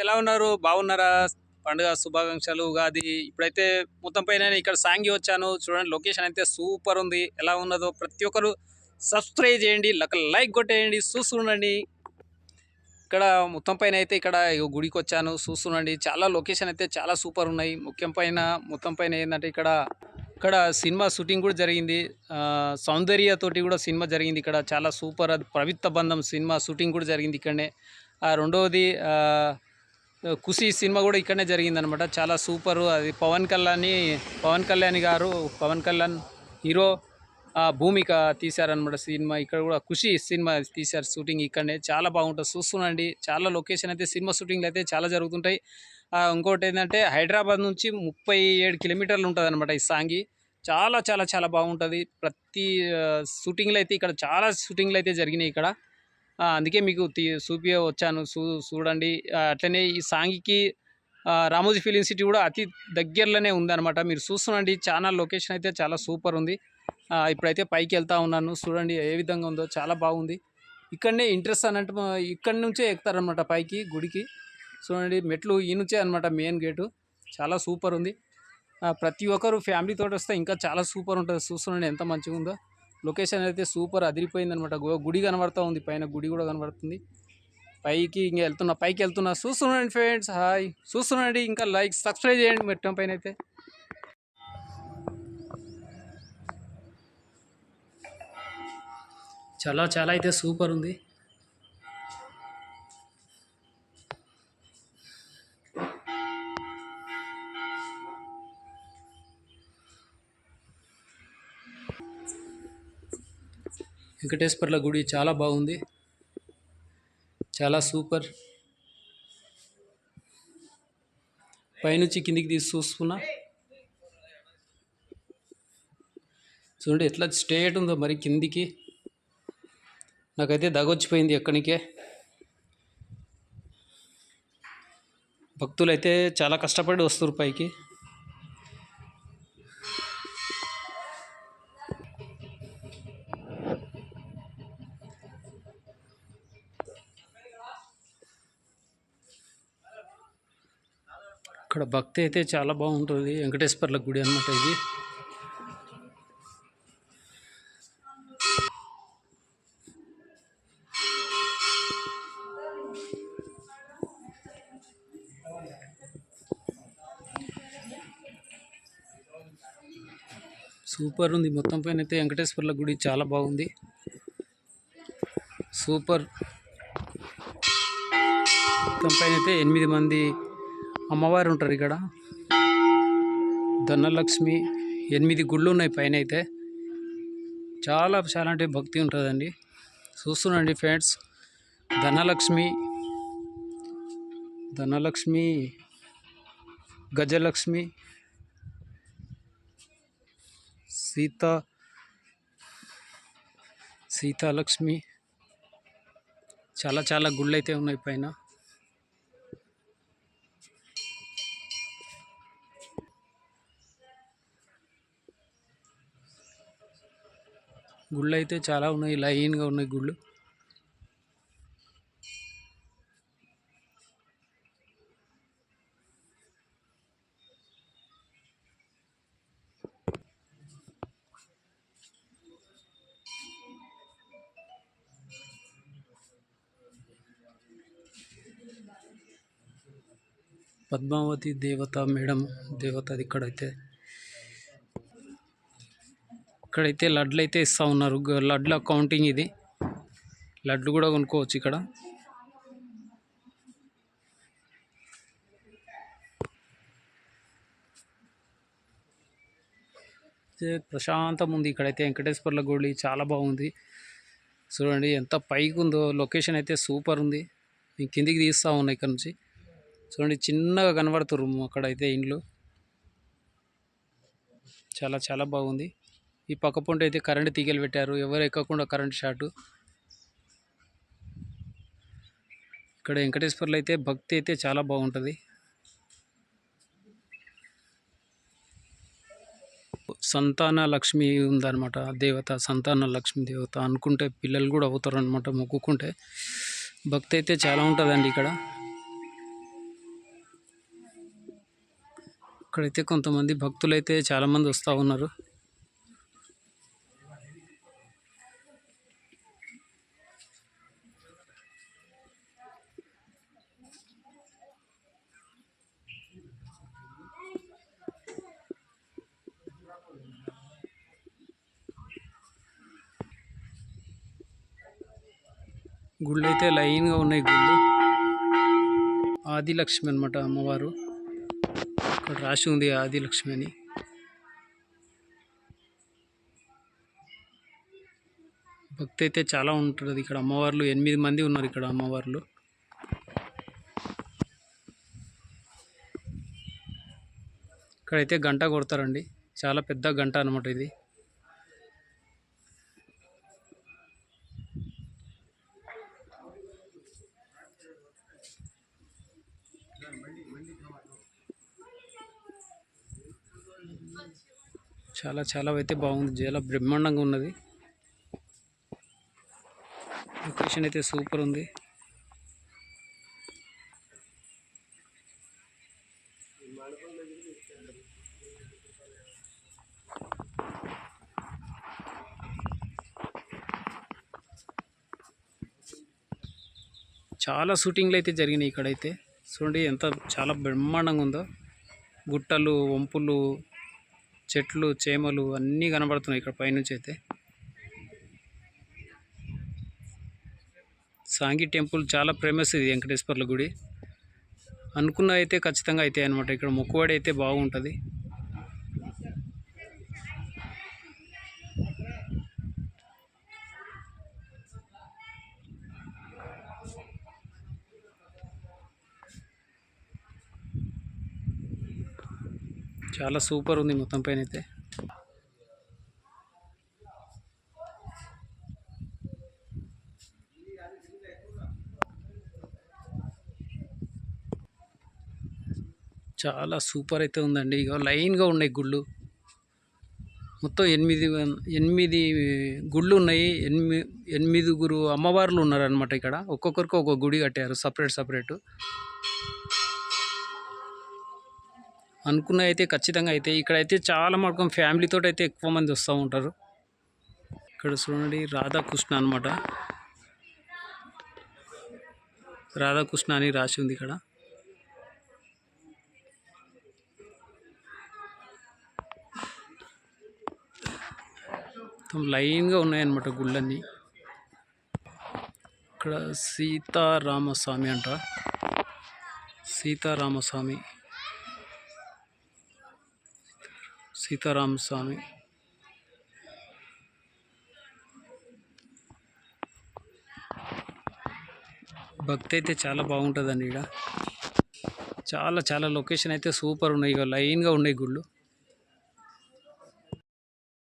ఎలా ఉన్నారు? బాగున్నారా? పండుగ శుభాకాంక్షలు ఉగాది. ఇప్పుడైతే మొత్తం పైన ఇక్కడ సాంగి వచ్చాను. చూడండి లొకేషన్ అయితే సూపర్ ఉంది. ఎలా ఉన్నదో ప్రతి ఒక్కరు సబ్స్క్రైబ్ చేయండి లైక్ కొట్టేయండి చూస్తుండండి ఇక్కడ మొత్తం పైన అయితే ఇక్కడ గుడికి వచ్చాను. చూస్తుండండి చాలా లొకేషన్ అయితే చాలా సూపర్ ఉన్నాయి. ముఖ్యం పైన మొత్తం పైన ఏంటంటే ఇక్కడ ఇక్కడ సినిమా షూటింగ్ కూడా జరిగింది. సౌందర్యతోటి కూడా సినిమా జరిగింది ఇక్కడ. చాలా సూపర్ అది పవిత్ర బంధం సినిమా షూటింగ్ కూడా జరిగింది ఇక్కడనే. ఆ, రెండవది ఖుషి సినిమా కూడా ఇక్కడనే జరిగిందనమాట చాలా సూపర్. అది పవన్ కళ్యాణ్ పవన్ కళ్యాణ్ గారు పవన్ కళ్యాణ్ హీరో భూమిక తీశారనమాట సినిమా. ఇక్కడ కూడా ఖుషి సినిమా తీశారు షూటింగ్ ఇక్కడనే. చాలా బాగుంటుంది. చూస్తున్నాండి చాలా లొకేషన్ అయితే సినిమా షూటింగ్లు అయితే చాలా జరుగుతుంటాయి. ఇంకోటి ఏంటంటే హైదరాబాద్ నుంచి ముప్పై ఏడు కిలోమీటర్లు ఉంటుంది అనమాట ఈ సాంగి. చాలా చాలా చాలా బాగుంటుంది. ప్రతి షూటింగ్లు అయితే ఇక్కడ చాలా షూటింగ్లు అయితే జరిగినాయి ఇక్కడ. అందుకే మీకు తీ చూపి వచ్చాను. చూ చూడండి. అట్లనే ఈ సాంగికి రామోజీ ఫిలిం సిటీ కూడా అతి దగ్గరలోనే ఉందన్నమాట. మీరు చూస్తుండండి చాలా లొకేషన్ అయితే చాలా సూపర్ ఉంది. ఇప్పుడైతే పైకి వెళ్తూ ఉన్నాను. చూడండి ఏ విధంగా ఉందో చాలా బాగుంది. ఇక్కడనే ఇంట్రెస్ట్ అన్నట్టు ఇక్కడి నుంచే ఎక్కుతారనమాట పైకి గుడికి. చూడండి మెట్లు ఈ నుంచే అనమాట మెయిన్ గేటు. చాలా సూపర్ ఉంది. ప్రతి ఒక్కరు ఫ్యామిలీ తోటి వస్తే ఇంకా చాలా సూపర్ ఉంటుంది. చూస్తుండండి ఎంత మంచిగా ఉందో లొకేషన్ అయితే సూపర్ అదిరిపోయింది అనమాట గుడి కనబడుతూ ఉంది. పైన గుడి కూడా కనబడుతుంది. పైకి ఇంకా వెళ్తున్నా పైకి వెళ్తున్నా చూస్తున్నాండి ఫ్రెండ్స్. హాయ్. చూస్తున్నాండి. ఇంకా లైక్ సబ్స్క్రైబ్ చేయండి మెట్టం పైన అయితే. చాలా చాలా అయితే సూపర్ ఉంది. వెంకటేశ్వర్ల గుడి చాలా బాగుంది. చాలా సూపర్. పైనుంచి కిందికి తీసి చూసుకున్నా చూడండి ఎట్లా స్ట్రేట్ ఉందో మరి కిందికి. నాకైతే దగొచ్చిపోయింది ఎక్కడికే. భక్తులు అయితే చాలా కష్టపడి వస్తారు పైకి. ఇక్కడ భక్తి అయితే చాలా బాగుంటుంది. వెంకటేశ్వర్ల గుడి అన్నమాట ఇది. సూపర్ ఉంది. మొత్తం పైన అయితే వెంకటేశ్వర్ల గుడి చాలా బాగుంది. సూపర్. మొత్తం పైన అయితే ఎనిమిది మంది అమ్మవారు ఉంటారు ఇక్కడ ధనలక్ష్మి ఎనిమిది గుళ్ళు ఉన్నాయి పైన అయితే చాలా చాలా అంటే భక్తి ఉంటుందండి. చూస్తున్నాండి ఫ్రెండ్స్ ధనలక్ష్మి ధనలక్ష్మి గజలక్ష్మి సీత సీతాలక్ష్మి చాలా చాలా గుళ్ళు అయితే ఉన్నాయి పైన. గుళ్ళు అయితే చాలా ఉన్నాయి లైన్గా ఉన్నాయి గుళ్ళు. పద్మావతి దేవత మేడం దేవత అది ఇక్కడైతే. ఇక్కడైతే లడ్లు అయితే ఇస్తూ ఉన్నారు. లడ్ల కౌంటింగ్ ఇది. లడ్లు కూడా కొనుక్కోవచ్చు ఇక్కడ. ప్రశాంతం ఉంది ఇక్కడైతే. వెంకటేశ్వర్ల గుడి చాలా బాగుంది. చూడండి ఎంత పైకి ఉందో. లొకేషన్ అయితే సూపర్ ఉంది. నేను కిందికి తీస్తూ ఉన్నా ఇక్కడ నుంచి. చూడండి చిన్నగా కనబడుతుర్రు అక్కడైతే ఇండ్లు. చాలా చాలా బాగుంది. ఈ పక్క పొంట అయితే కరెంట్ తీగలు పెట్టారు. ఎవరు ఎక్కకుండా కరెంట్ షార్ట్ ఇక్కడ వెంకటేశ్వర్లు అయితే భక్తి అయితే చాలా బాగుంటుంది. సంతాన లక్ష్మి ఉందన్నమాట దేవత సంతాన లక్ష్మి దేవత అనుకుంటే పిల్లలు కూడా అవుతారు అనమాట మొక్కుకుంటే. భక్తి అయితే చాలా ఉంటుందండి ఇక్కడ. ఇక్కడైతే కొంతమంది భక్తులు అయితే చాలామంది వస్తూ ఉన్నారు. గుళ్ళు అయితే లైన్గా ఉన్నాయి గుళ్ళు. ఆదిలక్ష్మి అనమాట అమ్మవారు. ఇక్కడ రాసి ఉంది ఆదిలక్ష్మి అని. భక్తి అయితే చాలా ఉంటుంది ఇక్కడ. అమ్మవార్లు ఎనిమిది మంది ఉన్నారు ఇక్కడ అమ్మవార్లు. ఇక్కడైతే గంట కొడతారండి. చాలా పెద్ద గంట అనమాట ఇది. చాలా చాలా అయితే బాగుంది. చాలా బ్రహ్మాండంగా ఉన్నది. లొకేషన్ అయితే సూపర్ ఉంది. చాలా షూటింగ్లు అయితే జరిగినాయి ఇక్కడైతే. చూడండి ఎంత చాలా బ్రహ్మాండంగా ఉందో. గుట్టలు వంపులు చెట్లు చేమలు అన్నీ కనబడుతున్నాయి ఇక్కడ పైనుంచి అయితే. సాంగి టెంపుల్ చాలా ఫేమస్ ఇది వెంకటేశ్వర్ల గుడి. అనుకున్న అయితే ఖచ్చితంగా అయితే అనమాట ఇక్కడ మొక్కుబడి అయితే బాగుంటుంది. చాలా సూపర్ ఉంది మొత్తం పైన అయితే. చాలా సూపర్ అయితే ఉందండి. ఇక లైన్గా ఉన్నాయి గుళ్ళు. మొత్తం ఎనిమిది ఎనిమిది గుళ్ళు ఉన్నాయి. ఎనిమిది ఎనిమిదిగురు అమ్మవార్లు ఉన్నారనమాట ఇక్కడ. ఒక్కొక్కరికి ఒక్కొక్క గుడి కట్టారు. Separate separate. అనుకున్న అయితే ఖచ్చితంగా అయితే ఇక్కడైతే చాలా మటుకు ఫ్యామిలీతో అయితే ఎక్కువ మంది వస్తూ ఉంటారు. ఇక్కడ చూడండి రాధాకృష్ణ అనమాట రాధాకృష్ణ అని రాసి ఉంది ఇక్కడ. మొత్తం లైన్గా ఉన్నాయన్నమాట గుళ్ళన్నీ. ఇక్కడ సీతారామస్వామి అంట. సీతారామస్వామి. సీతారామస్వామి భక్తి అయితే చాలా బాగుంటుందండి ఇక్కడ చాలా చాలా లొకేషన్ అయితే సూపర్ ఉన్నాయి. ఇక లైన్గా ఉన్నాయి గుళ్ళు.